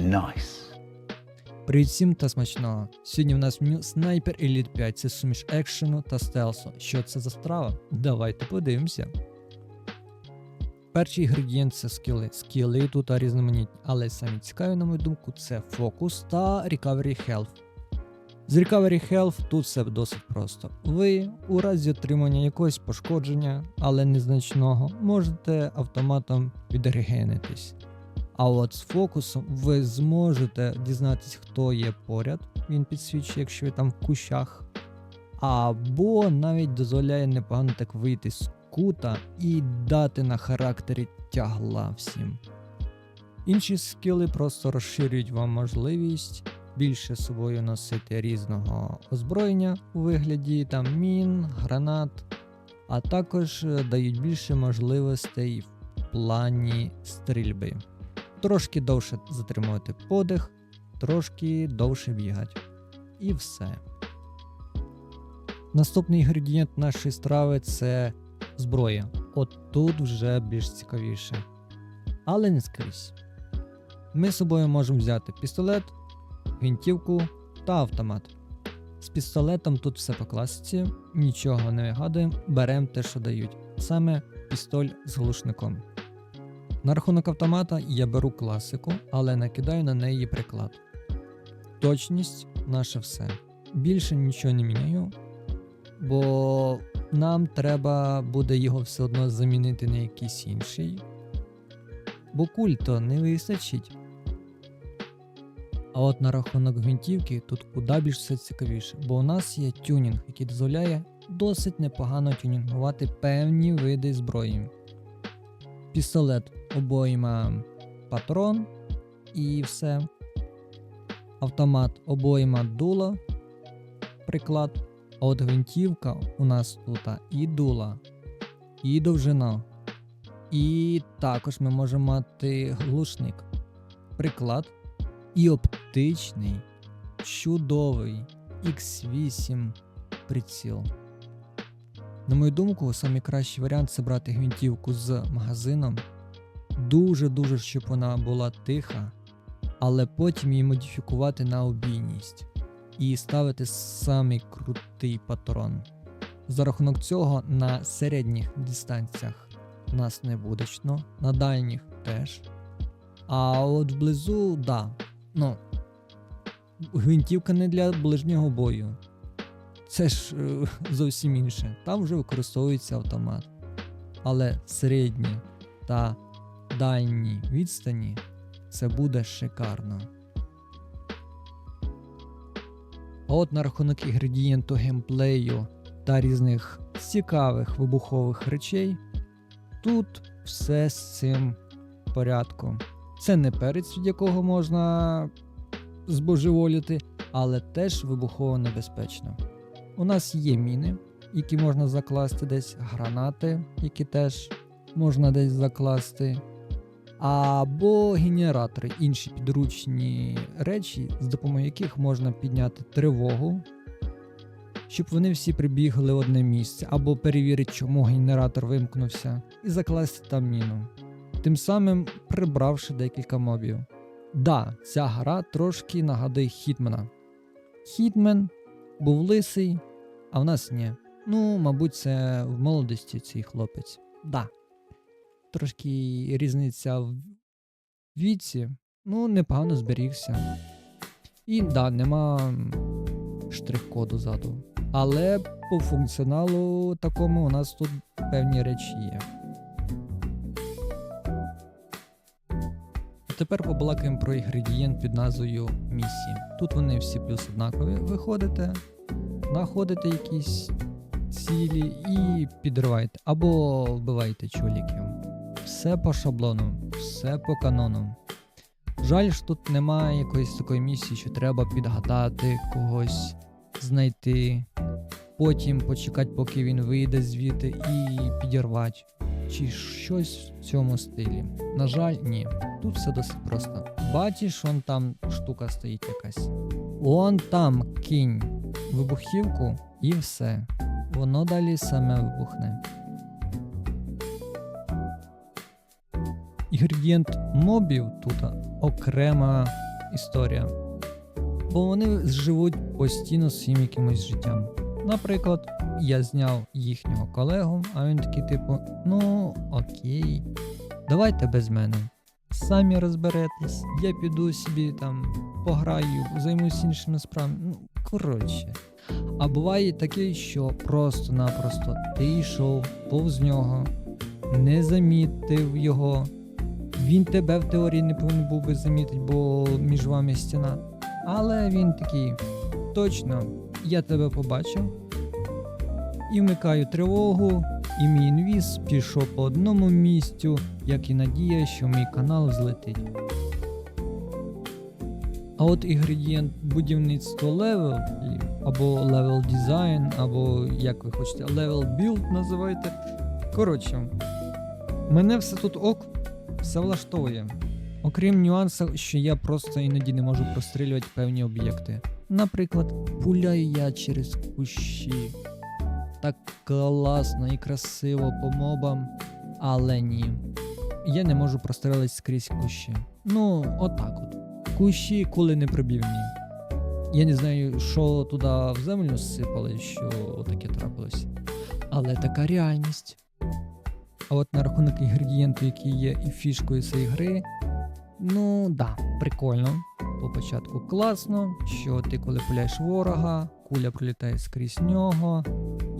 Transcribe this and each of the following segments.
Nice. Привіт всім та смачного. Сьогодні в нас меню Sniper Elite 5. Це суміш екшену та стелсу. Що це за страва? Давайте подивимося. Перший інгредієнт це скіли. Скіли тут різноманітні, але самі цікаві, на мою думку, це фокус та Recovery Health. З Recovery Health тут все досить просто. Ви у разі отримання якогось пошкодження, але незначного, можете автоматом відрегенитись. А от з фокусом ви зможете дізнатися, хто є поряд. Він підсвічує, якщо ви там в кущах. Або навіть дозволяє непогано так вийти з кута і дати на характері тягла всім. Інші скіли просто розширюють вам можливість більше собою носити різного озброєння у вигляді там мін, гранат, а також е, дають більше можливостей в плані стрільби трошки довше затримувати подих, трошки довше бігати. І все. Наступний інгредієнт нашої страви це зброя. От тут вже більш цікавіше. Але не скрізь. Ми з собою можемо взяти пістолет, гвинтівку та автомат. З пістолетом тут все по класиці, нічого не вигадуємо, беремо те, що дають. Саме пістоль з глушником. На рахунок автомата я беру класику, але накидаю на неї приклад. Точність наше все. Більше нічого не міняю, бо нам треба буде його все одно замінити на якийсь інший. Бо культо не вистачить. А от на рахунок гвинтівки тут куди більш все цікавіше, бо у нас є тюнінг, який дозволяє досить непогано тюнінгувати певні види зброї. Пістолет обойма патрон і все. Автомат обойма дуло, приклад. А от гвинтівка у нас тут і дула, і довжина. І також ми можемо мати глушник. Приклад. І оптичний, чудовий X8 приціл. На мою думку, найкращий варіант це брати гвинтівку з магазином. Дуже-дуже, щоб вона була тиха, але потім її модифікувати на обійність і ставити самий крутий патрон. За рахунок цього на середніх дистанціях нас не буде чутно, на дальніх теж. А от вблизу, да. Ну, гвинтівка не для ближнього бою. Це ж е, зовсім інше. Там вже використовується автомат. Але середні та дальні відстані це буде шикарно. А от на рахунок інгредієнту геймплею та різних цікавих вибухових речей, тут все з цим порядку. Це не перець, від якого можна збожеволіти, але теж вибухово небезпечно. У нас є міни, які можна закласти десь, гранати, які теж можна десь закласти, або генератори, інші підручні речі, з допомогою яких можна підняти тривогу, щоб вони всі прибігли в одне місце, або перевірити, чому генератор вимкнувся, і закласти там міну. Тим самим прибравши декілька мобів. Да, ця гра трошки нагадує Хітмена. Хітмен був лисий, а в нас ні. Ну, мабуть, це в молодості цей хлопець. Да. Трошки різниця в віці. Ну, непогано зберігся. І да, нема штрих-коду ззаду. Але по функціоналу такому у нас тут певні речі є. Тепер побалакаємо про інгредієнт під назвою місії. Тут вони всі плюс однакові. Виходите, знаходите якісь цілі і підриваєте або вбиваєте чоліків. Все по шаблону, все по канону. Жаль, що тут немає якоїсь такої місії, що треба підгадати когось, знайти, потім почекати, поки він вийде звідти і підірвати. Чи щось в цьому стилі. На жаль, ні. Тут все досить просто. Бачиш, вон там штука стоїть якась. Вон там кінь вибухівку і все. Воно далі саме вибухне. Інгредієнт мобів тут окрема історія. Бо вони живуть постійно своїм якимось життям. Наприклад, я зняв їхнього колегу, а він такий, типу, ну окей, давайте без мене. Самі розберетесь, я піду собі там пограю, займусь іншими справами. Ну, коротше. А буває таке, що просто-напросто ти йшов повз нього, не замітив його. Він тебе в теорії не повинен був би замітити, бо між вами стіна. Але він такий, точно, я тебе побачив. І вмикаю тривогу, і мій інвіз пішов по одному місцю, як і надія, що мій канал злетить. А от інгредієнт будівництво левелів, або левел дизайн, або як ви хочете, левел build називайте. Коротше, мене все тут ок, все влаштовує. Окрім нюансів, що я просто іноді не можу прострілювати певні об'єкти. Наприклад, пуляю я через кущі. Так класно і красиво по мобам, але ні. Я не можу прострелити скрізь кущі. Ну, отак от. Кущі коли не пробівні. Я не знаю, що туди в землю сипали, що таке трапилось. Але така реальність. А от на рахунок інгредієнту, який є і фішкою цієї гри, ну да, прикольно. По початку класно, що ти коли пуляєш ворога, куля пролітає скрізь нього,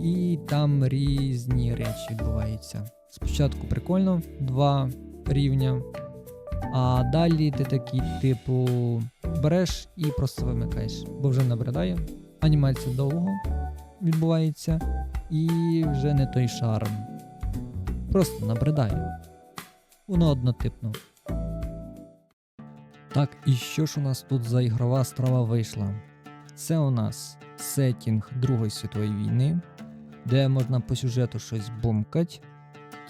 і там різні речі відбуваються. Спочатку прикольно, два рівня, а далі ти такий, типу, береш і просто вимикаєш, бо вже набридає. Анімація довго відбувається, і вже не той шарм. Просто набридає. Воно однотипно. Так, і що ж у нас тут за ігрова страва вийшла? Це у нас сетінг Другої світової війни, де можна по сюжету щось бумкать,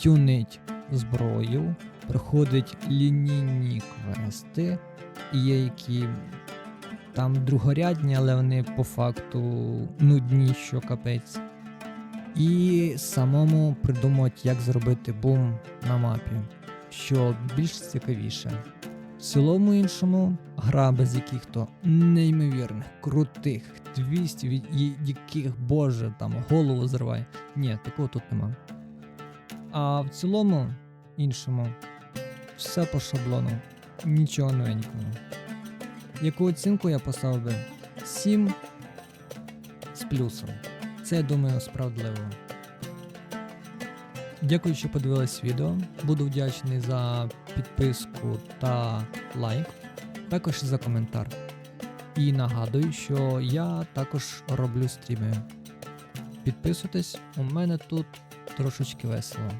тюнить зброю, проходить лінійні квести, є які там другорядні, але вони по факту нудні, що капець. І самому придумати, як зробити бум на мапі, що більш цікавіше. В цілому іншому гра без яких-то неймовірних, крутих твістів, яких боже там голову зриває. Ні, такого тут нема. А в цілому іншому все по шаблону, нічого новенького. Яку оцінку я поставив би? 7 з плюсом. Це, я думаю, справедливо. Дякую, що подивились відео. Буду вдячний за підписку та лайк, також за коментар. І нагадую, що я також роблю стріми. Підписуйтесь, у мене тут трошечки весело.